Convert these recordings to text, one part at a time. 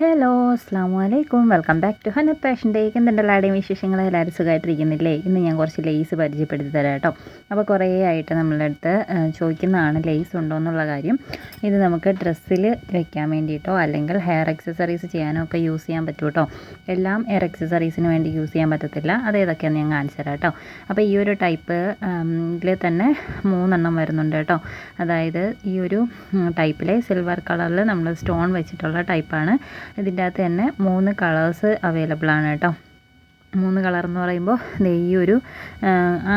Hello അസ്സാം വലൈക്കും welcome back to passion ഡേക്ക് എന്തുണ്ട് എല്ലാവരുടെയും വിശേഷങ്ങൾ? എല്ലാവരും സുഖമായിട്ടിരിക്കുന്നില്ലേ? ഇന്ന് ഞാൻ കുറച്ച് ലേസ് പരിചയപ്പെടുത്തി തരാം കേട്ടോ. അപ്പോൾ കുറേ ആയിട്ട് നമ്മളുടെ അടുത്ത് ചോദിക്കുന്നതാണ് ലേസ് ഉണ്ടോ എന്നുള്ള കാര്യം. ഇത് നമുക്ക് ഡ്രസ്സിൽ വെക്കാൻ വേണ്ടിയിട്ടോ അല്ലെങ്കിൽ ഹെയർ എക്സസറീസ് ചെയ്യാനോ ഒക്കെ യൂസ് ചെയ്യാൻ പറ്റും കേട്ടോ. എല്ലാം ഹെയർ എക്സസറീസിന് വേണ്ടി യൂസ് ചെയ്യാൻ പറ്റത്തില്ല. അത് ഏതൊക്കെയാണെന്ന് ഞാൻ കാണിച്ചു തരാം കേട്ടോ. അപ്പോൾ ഈ ഒരു ടൈപ്പ് തന്നെ മൂന്നെണ്ണം വരുന്നുണ്ട് കേട്ടോ. അതായത് ഈ ഒരു ടൈപ്പിലെ സിൽവർ കളറിൽ നമ്മൾ സ്റ്റോൺ വെച്ചിട്ടുള്ള ടൈപ്പാണ് ഇതിന്റെ അകത്ത് തന്നെ മൂന്ന് കളേഴ്സ് അവൈലബിൾ ആണ് കേട്ടോ. മൂന്ന് കളർ എന്ന് പറയുമ്പോൾ ഈ ഒരു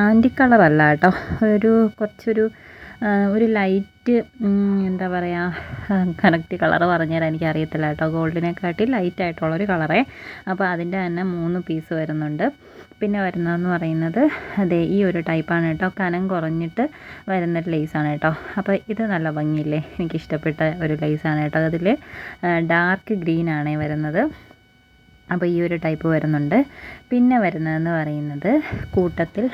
ആന്റി കളറല്ല കേട്ടോ. ഒരു കുറച്ചൊരു ഒരു ലൈറ്റ് എന്താ പറയുക കറക്റ്റ് കളർ പറഞ്ഞുതരാൻ എനിക്ക് അറിയത്തില്ല കേട്ടോ. ഗോൾഡിനെക്കാട്ടി ലൈറ്റ് ആയിട്ടുള്ളൊരു കളറേ. അപ്പോൾ അതിന്റെ തന്നെ മൂന്ന് പീസ് വരുന്നുണ്ട്. പിന്നെ വരുന്നതെന്ന് പറയുന്നത് അതെ ഈ ഒരു ടൈപ്പാണ് കേട്ടോ. കനം കുറഞ്ഞിട്ട് വരുന്ന ലേസാണ് കേട്ടോ. അപ്പോൾ ഇത് നല്ല ഭംഗിയില്ലേ? എനിക്കിഷ്ടപ്പെട്ട ഒരു ലേസാണ് കേട്ടോ. അതിൽ ഡാർക്ക് ഗ്രീൻ വരുന്നത്. അപ്പോൾ ഈ ഒരു ടൈപ്പ് വരുന്നുണ്ട്. പിന്നെ വരുന്നതെന്ന് പറയുന്നത് കൂട്ടത്തിൽ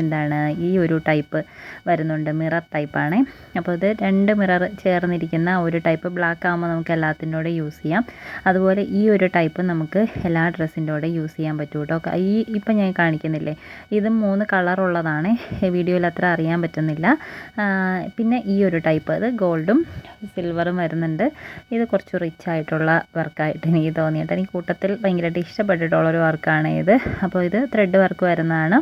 എന്താണ് ഈ ഒരു ടൈപ്പ് വരുന്നുണ്ട്. മിറർ ടൈപ്പാണ് അപ്പോൾ ഇത് രണ്ട് മിറർ ചേർന്നിരിക്കുന്ന ഒരു ടൈപ്പ് ബ്ലാക്ക് ആകുമ്പോൾ നമുക്ക് എല്ലാത്തിന്റെ യൂസ് ചെയ്യാം. അതുപോലെ ഈ ഒരു ടൈപ്പ് നമുക്ക് എല്ലാ ഡ്രസ്സിന്റെ കൂടെ യൂസ് ചെയ്യാൻ പറ്റും കേട്ടോ. ഈ ഇപ്പം ഞാൻ കാണിക്കുന്നില്ലേ? ഇത് മൂന്ന് കളറുള്ളതാണ് വീഡിയോയിൽ അത്ര അറിയാൻ പറ്റുന്നില്ല. പിന്നെ ഈ ഒരു ടൈപ്പ് അത് ഗോൾഡും സിൽവറും വരുന്നുണ്ട്. ഇത് കുറച്ച് റിച്ച് ആയിട്ടുള്ള വർക്കായിട്ട് എനിക്ക് തോന്നിയിട്ട് എനിക്ക് കൂട്ടത്തിൽ ഭയങ്കരമായിട്ട് ഇഷ്ടപ്പെട്ടിട്ടുള്ളൊരു വർക്കാണ് ഇത്. അപ്പോൾ ഇത് ത്രെഡ് വർക്ക് വരുന്നതാണ്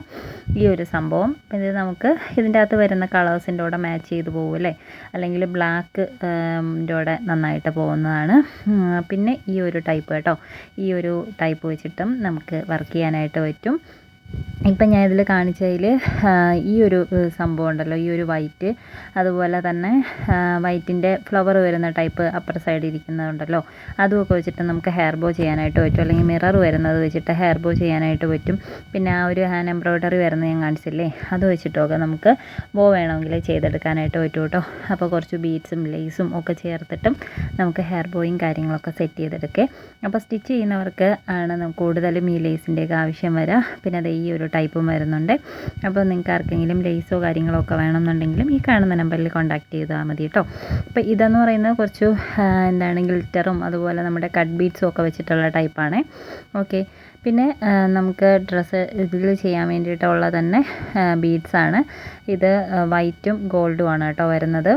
ഈ ഒരു സംഭവം. ഇത് നമുക്ക് ഇതിന്റെ അകത്ത് വരുന്ന കളേഴ്സിന്റെ കൂടെ മാച്ച് ചെയ്ത് പോകും അല്ലേ? അല്ലെങ്കിൽ ബ്ലാക്ക് കൂടെ നന്നായിട്ട് പോകുന്നതാണ്. പിന്നെ ഈ ഒരു ടൈപ്പ് കേട്ടോ. ഈ ഒരു ടൈപ്പ് വെച്ചിട്ടും നമുക്ക് വർക്ക് ചെയ്യാനായിട്ട് പറ്റും. ഇപ്പം ഞാൻ ഇതിൽ കാണിച്ചതിൽ ഈ ഒരു സംഭവം ഉണ്ടല്ലോ ഈ ഒരു വൈറ്റ്. അതുപോലെ തന്നെ വൈറ്റിന്റെ ഫ്ലവർ വരുന്ന ടൈപ്പ് അപ്പർ സൈഡിൽ ഇരിക്കുന്നതുണ്ടല്ലോ. അതുമൊക്കെ വെച്ചിട്ട് നമുക്ക് ഹെയർ ബോ ചെയ്യാനായിട്ട് പറ്റും. അല്ലെങ്കിൽ മിറർ വരുന്നത് വെച്ചിട്ട് ഹെയർ ബോ ചെയ്യാനായിട്ട് പറ്റും. പിന്നെ ആ ഒരു ഹാൻഡ് എംബ്രോയ്ഡറി വരുന്നത് ഞാൻ കാണിച്ചില്ലേ അത് വെച്ചിട്ടൊക്കെ നമുക്ക് ബോ വേണമെങ്കിൽ ചെയ്തെടുക്കാനായിട്ട് പറ്റും കേട്ടോ. അപ്പോൾ കുറച്ച് ബീഡ്സും ലേസും ഒക്കെ ചേർത്തിട്ടും നമുക്ക് ഹെയർ ബോയും കാര്യങ്ങളൊക്കെ സെറ്റ് ചെയ്തെടുക്കേ. അപ്പോൾ സ്റ്റിച്ച് ചെയ്യുന്നവർക്ക് ആണ് കൂടുതലും ഈ ലേസിന്റെയൊക്കെ ആവശ്യം വരിക പിന്നെ അത് ഈ ഒരു ടൈപ്പും വരുന്നുണ്ട്. അപ്പോൾ നിങ്ങൾക്ക് ആർക്കെങ്കിലും ലേസോ കാര്യങ്ങളോ ഒക്കെ വേണമെന്നുണ്ടെങ്കിലും ഈ കാണുന്ന നമ്പറിൽ കോൺടാക്ട് ചെയ്താൽ മതി കേട്ടോ. അപ്പോൾ ഇതെന്ന് പറയുന്നത് കുറച്ച് എന്താണ് ഗിൽറ്ററും അതുപോലെ നമ്മുടെ കട്ട് ബീഡ്സും ഒക്കെ വെച്ചിട്ടുള്ള ടൈപ്പാണ് ഓക്കെ പിന്നെ നമുക്ക് ഡ്രസ്സ് ഇതിൽ ചെയ്യാൻ വേണ്ടിയിട്ടുള്ള തന്നെ ബീഡ്സാണ് ഇത് വൈറ്റും ഗോൾഡും ആണ് കേട്ടോ വരുന്നത്.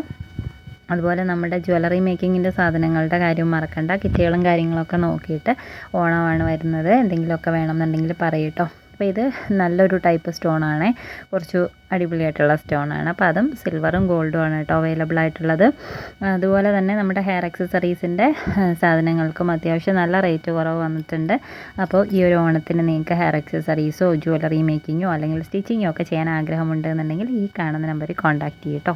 അതുപോലെ നമ്മുടെ ജ്വല്ലറി മേക്കിങ്ങിന്റെ സാധനങ്ങളുടെ കാര്യം മറക്കണ്ട. കിറ്റുകളും കാര്യങ്ങളൊക്കെ നോക്കിയിട്ട് ഓണമാണ് വരുന്നത്. എന്തെങ്കിലുമൊക്കെ വേണമെന്നുണ്ടെങ്കിൽ പറയൂട്ടോ അപ്പോൾ ഇത് നല്ലൊരു ടൈപ്പ് സ്റ്റോൺ ആണ്. കുറച്ച് അടിപൊളിയായിട്ടുള്ള സ്റ്റോൺ ആണ്. അപ്പോൾ അതും സിൽവറും ഗോൾഡും ആണ് കേട്ടോ അവൈലബിൾ ആയിട്ടുള്ളത്. അതുപോലെ തന്നെ നമ്മുടെ ഹെയർ അക്സസറീസിന്റെ സാധനങ്ങൾക്കും അത്യാവശ്യം നല്ല റേറ്റ് കുറവ് വന്നിട്ടുണ്ട്. അപ്പോൾ ഈ ഒരു ഓണത്തിന് നിങ്ങൾക്ക് ഹെയർ അക്സസറീസോ ജ്വല്ലറി മേക്കിങ്ങോ അല്ലെങ്കിൽ സ്റ്റിച്ചിങ്ങോ ഒക്കെ ചെയ്യാൻ ആഗ്രഹമുണ്ടെന്നുണ്ടെങ്കിൽ ഈ കാണുന്ന നമ്പറിൽ കോൺടാക്റ്റ് ചെയ്യട്ടോ